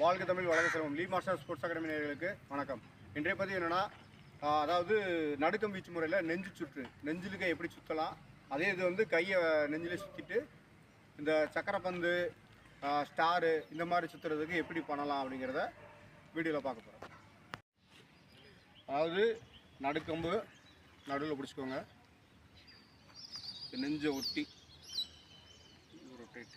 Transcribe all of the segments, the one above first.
வாழ்க தமிழ் வழங்க செல்வம். லீ மாஸ்டர் ஸ்போர்ட்ஸ் அகாடமி நேர்களுக்கு வணக்கம். இன்றைய பதிவு என்னென்னா அதாவது நடுக்கம் வீச்சு முறையில் நெஞ்சு சுற்று. நெஞ்சிலுக்கு எப்படி சுற்றலாம் அதே இது வந்து கையை நெஞ்சில் சுற்றிட்டு இந்த சக்கரப்பந்து ஸ்டாரு இந்த மாதிரி சுற்றுறதுக்கு எப்படி பண்ணலாம் அப்படிங்கிறத வீடியோவில் பார்க்க போகிறோம் அதாவது நடுக்கம்பு நடுவில் பிடிச்சிக்கோங்க. நெஞ்சை ஒட்டி ரொட்டேட்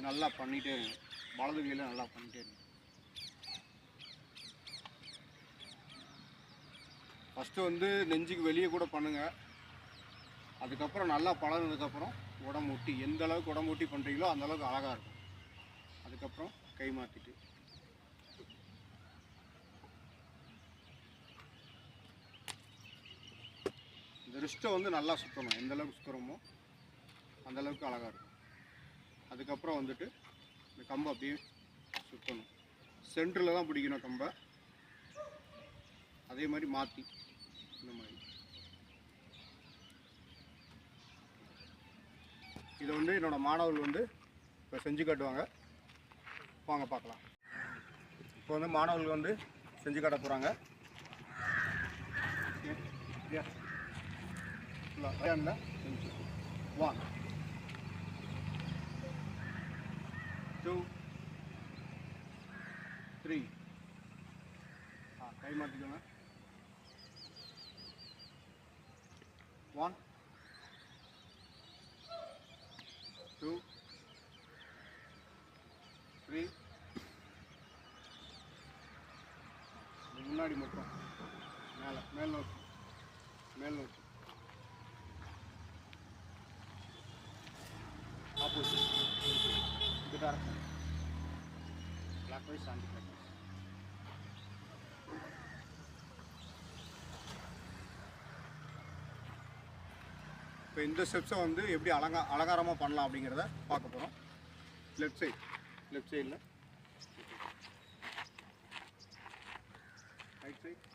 கொஞ்சம் நல்லா பண்ணிகிட்டே இருங்க வலது கையில் நல்லா பண்ணிகிட்டே இருங்க ஃபஸ்ட்டு வந்து நெஞ்சுக்கு வெளியே கூட பண்ணுங்கள் அதுக்கப்புறம் நல்லா பழகினதுக்கப்புறம் உடம்பு ஒட்டி எந்த அளவுக்கு உடம்பு ஒட்டி பண்ணுறீங்களோ அந்தளவுக்கு அழகாக இருக்கும். அதுக்கப்புறம் கை மாற்றிட்டு இந்த ரிஸ்ட்டை வந்து நல்லா சுற்றணும் எந்த அளவுக்கு சுற்றுறோமோ அந்தளவுக்கு அழகாக இருக்கும். அதுக்கப்புறம் வந்துட்டு இந்த கம்பை அப்படியே சுற்றணும் சென்டரில் தான் பிடிக்கணும் கம்பை அதே மாதிரி மாற்றி இந்த மாதிரி இதை வந்து என்னோடய மாணவர்கள் வந்து இப்போ செஞ்சு காட்டுவாங்க வாங்க பார்க்கலாம் இப்போ வந்து மாணவர்கள் வந்து செஞ்சு காட்ட போகிறாங்க வாங்க டூ த்ரீ ஆ கை மாற்றிக்கோங்க ஒன் டூ த்ரீ முன்னாடி மட்டும் மேலே மேல் நோக்கி மேல் நோக்கி இது clockwise anticlockwise இப்போ இந்த ஸ்டெப்ஸை வந்து எப்படி அலங்கா அலங்காரமாக பண்ணலாம் அப்படிங்கிறத பார்க்க போகிறோம் லெஃப்ட் சைட் லெஃப்ட் சைடில் ரைட் சைட்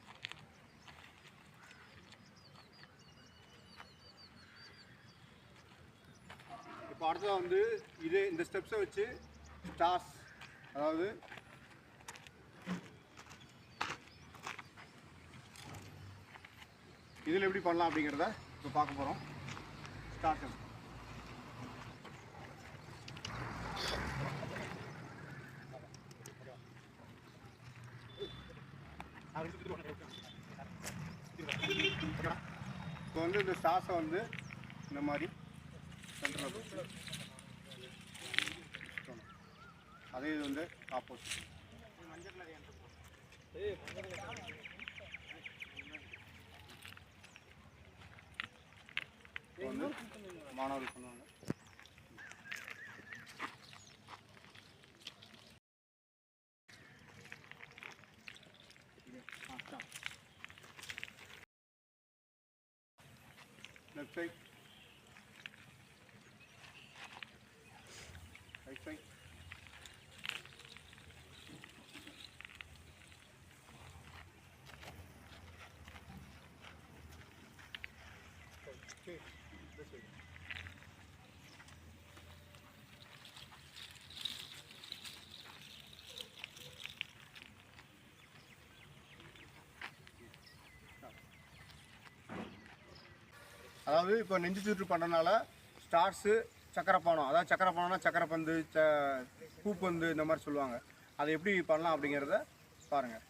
அடுத்ததாக வந்து இதே இந்த ஸ்டெப்ஸை வச்சு ஸ்டார்ஸ் அதாவது இதில் எப்படி பண்ணலாம் அப்படிங்கிறத இப்போ பார்க்க போகிறோம் ஸ்டார்ட் இப்போ வந்து இந்த ஸ்டார்ஸை வந்து இந்த மாதிரி சென்டரில் அதே இது வந்து ஆப்போசிட் வந்து மாணவர்கள் பண்ணுவாங்க left side I think. Okay, this way. அதாவது இப்போ நெஞ்சு சுற்று பண்ணுறனால ஸ்டார்ஸு சக்கரப்பானம். அதாவது சக்கரப்பானம்னா சக்கரப்பந்து ச பூப்பந்து இந்த மாதிரி சொல்லுவாங்க. அதை எப்படி பண்ணலாம் அப்படிங்கிறத பாருங்கள்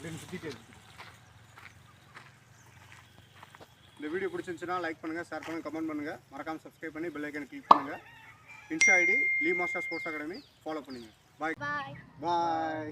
அப்படின்னு சுற்றிட்டு இருக்கு. இந்த வீடியோ பிடிச்சிருந்துச்சுன்னா லைக் பண்ணுங்கள் ஷேர் பண்ணுங்கள் கமெண்ட் பண்ணுங்கள் மறக்காமல் சப்ஸ்கிரைப் பண்ணி பெல் ஐக்கன் கிளிக் பண்ணுங்கள் insta ID Lee master sports academy follow பண்ணுங்கள் பாய். பாய்